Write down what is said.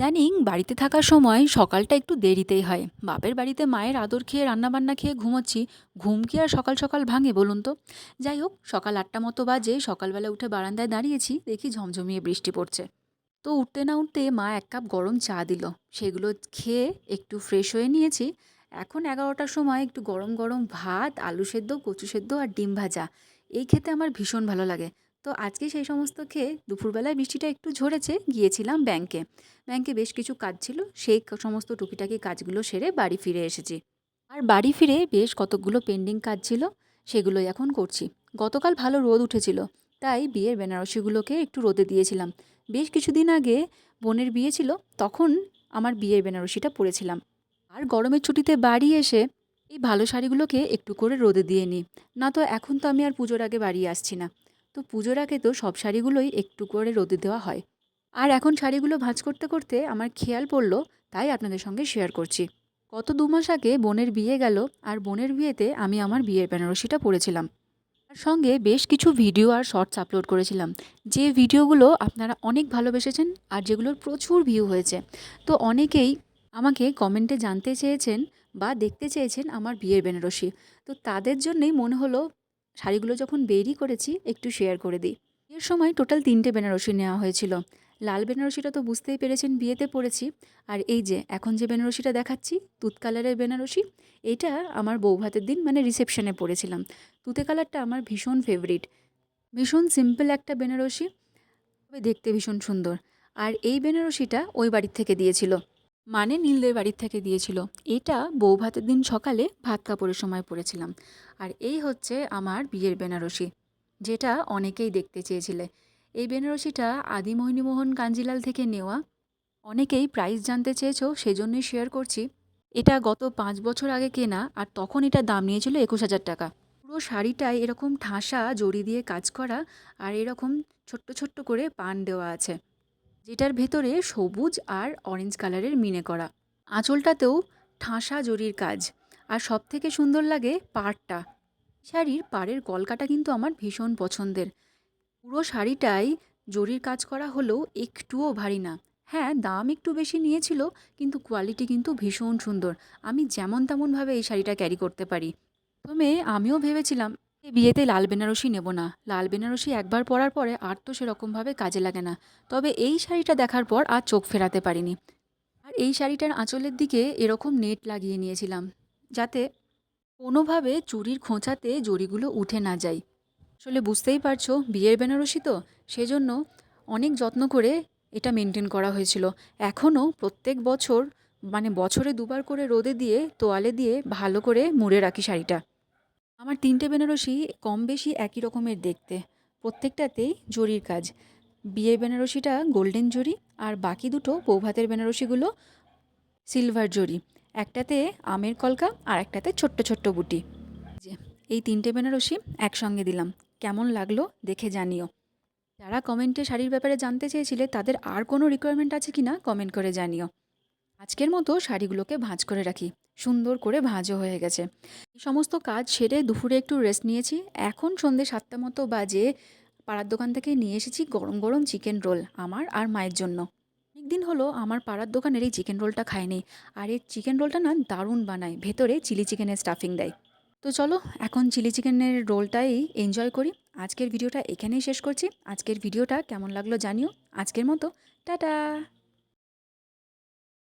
ইদানিং বাড়িতে থাকার সময় সকালটা একটু দেরিতেই হয়। বাপের বাড়িতে মায়ের আদর খেয়ে, রান্নাবান্না খেয়ে ঘুমোচ্ছি। ঘুম কি আর সকাল সকাল ভাঙে বলুন তো? যাই হোক, সকাল আটটা মতো বাজে। সকালবেলা উঠে বারান্দায় দাঁড়িয়েছি, দেখি ঝমঝমিয়ে বৃষ্টি পড়ছে। তো উঠতে না উঠতে মা এক কাপ গরম চা দিল। সেগুলো খেয়ে একটু ফ্রেশ হয়ে নিয়েছি। এখন এগারোটার সময় একটু গরম গরম ভাত, আলু সেদ্ধ, কচু সেদ্ধ আর ডিম ভাজা। এই খেতে আমার ভীষণ ভালো লাগে। তো আজকে সেই সমস্ত খেয়ে দুপুরবেলায় বৃষ্টিটা একটু ঝরেছে, গিয়েছিলাম ব্যাংকে। ব্যাংকে বেশ কিছু কাজ ছিল, সেই সমস্ত টুকিটাকি কাজগুলো সেরে বাড়ি ফিরে এসেছি। আর বাড়ি ফিরে বেশ কতকগুলো পেন্ডিং কাজ ছিল, সেগুলোই এখন করছি। গতকাল ভালো রোদ উঠেছিল, তাই বিয়ের বেনারসিগুলোকে একটু রোদে দিয়েছিলাম। বেশ কিছুদিন আগে বোনের বিয়ে ছিল, তখন আমার বিয়ের বেনারসিটা পরেছিলাম। আর গরমের ছুটিতে বাড়ি এসে এই ভালো শাড়িগুলোকে একটু করে রোদে দিয়ে নিই, না তো এখন তো আমি আর পুজোর আগে বাড়ি আসছি না। তো পুজোর আগে তো সব শাড়িগুলোই একটু করে রোদে দেওয়া হয়। আর এখন শাড়িগুলো ভাঁজ করতে করতে আমার খেয়াল পড়ল, তাই আপনাদের সঙ্গে শেয়ার করছি। গত দু মাস আগে বোনের বিয়ে গেল, আর বোনের বিয়েতে আমি আমার বিয়ের বেনারসিটা পরেছিলাম। তার সঙ্গে বেশ কিছু ভিডিও আর শর্টস আপলোড করেছিলাম। যে ভিডিওগুলো আপনারা অনেক ভালোবেসেছেন আর যেগুলোর প্রচুর ভিউ হয়েছে। তো অনেকেই আমাকে কমেন্টে জানতে চেয়েছেন বা দেখতে চেয়েছেন আমার বিয়ের বেনারসি। তো তাদের জন্যই মনে হলো শাড়িগুলো যখন বেরি করেছি, একটু শেয়ার করে দিই। এর সময় টোটাল তিনটে বেনারসি নেওয়া হয়েছিল। লাল বেনারসিটা তো বুঝতেই পেরেছেন, বিয়েতে পড়েছি আর এই যে, এখন যে বেনারসিটা দেখাচ্ছি, তুত কালারের বেনারসি, এটা আমার বৌভাতের দিন মানে রিসেপশনে পড়েছিলাম তুতে কালারটা আমার ভীষণ ফেভারিট ভীষণ সিম্পল একটা বেনারসি দেখতে ভীষণ সুন্দর। আর এই বেনারসিটা ওই বাড়ির থেকে দিয়েছিল। মানে নীলদের বাড়ির থেকে দিয়েছিল। এটা বৌভাতের দিন সকালে ভাত কাপড়ের সময় পরেছিলাম। আর এই হচ্ছে আমার বিয়ের বেনারসি, যেটা অনেকেই দেখতে চেয়েছিলে। এই বেনারসিটা আদিমোহিনীমোহন কাঞ্জিলাল থেকে নেওয়া। অনেকেই প্রাইস জানতে চেয়েছো, সেজন্যই শেয়ার করছি। এটা গত পাঁচ বছর আগে কেনা, আর তখন এটা দাম নিয়েছিল একুশ হাজার টাকা। পুরো শাড়িটায় এরকম ঠাসা, জড়ি দিয়ে কাজ করা, আর এরকম ছোট্ট ছোট্ট করে পান দেওয়া আছে। যেটার ভেতরে সবুজ আর অরেঞ্জ কালারের মিনে করা। আঁচলটাতেও ঠাসা জরির কাজ। আর সব থেকে সুন্দর লাগে পাড়টা। শাড়ির পাড়ের কলকাটা কিন্তু আমার ভীষণ পছন্দের। পুরো শাড়িটাই জরির কাজ করা হলেও একটুও ভারী না। হ্যাঁ দাম একটু বেশি নিয়েছিল, কিন্তু কোয়ালিটি কিন্তু ভীষণ সুন্দর। আমি যেমন তেমনভাবে এই শাড়িটা ক্যারি করতে পারি। প্রথমে আমিও ভেবেছিলাম বিয়েতে লাল বেনারসি নেব না। লাল বেনারসি একবার পরার পরে আর তো সেরকমভাবে কাজে লাগে না। তবে এই শাড়িটা দেখার পর আর চোখ ফেরাতে পারিনি। আর এই শাড়িটার আঁচলের দিকে এরকম নেট লাগিয়ে নিয়েছিলাম, যাতে কোনোভাবে চুরির খোঁচাতে জড়িগুলো উঠে না যায়। আসলে বুঝতেই পারছ, বিয়ের বেনারসি তো, সেজন্য অনেক যত্ন করে এটা মেনটেন করা হয়েছিল। এখনও প্রত্যেক বছর মানে বছরে দুবার করে রোদে দিয়ে, তোয়ালে দিয়ে ভালো করে মুড়ে রাখি শাড়িটা। আমার তিনটে বেনারসি কম বেশি একই রকমের দেখতে। প্রত্যেকটাতেই জরির কাজ। বিয়ের বেনারসিটা গোল্ডেন জরি আর বাকি দুটো বৌভাতের বেনারসিগুলো সিলভার জরি। একটাতে আমের কলকা আর একটাতে ছোট্ট ছোট্ট বুটি। এই তিনটে বেনারসি একসঙ্গে দিলাম। কেমন লাগল দেখে জানিও। যারা কমেন্টে শাড়ির ব্যাপারে জানতে চেয়েছিলে, তাদের আর কোনো রিকোয়ারমেন্ট আছে কি না কমেন্ট করে জানিও। আজকের মতো শাড়িগুলোকে ভাঁজ করে রাখি। সুন্দর করে ভাঁজও হয়ে গেছে। সমস্ত কাজ সেরে দুপুরে একটু রেস্ট নিয়েছি। এখন সন্ধে সাতটা মতো বাজে। পাড়ার দোকান থেকে নিয়ে এসেছি গরম গরম চিকেন রোল আমার আর মায়ের জন্য। অনেকদিন হলো আমার পাড়ার দোকানের এই চিকেন রোলটা খায়নি আর এই চিকেন রোলটা না দারুণ বানায়। ভেতরে চিলি চিকেনের স্টাফিং দেয়। তো চলো, এখন চিলি চিকেনের রোলটাই এনজয় করি। আজকের ভিডিওটা এখানেই শেষ করছি। আজকের ভিডিওটা কেমন লাগল জানিও। আজকের মতো, টাটা!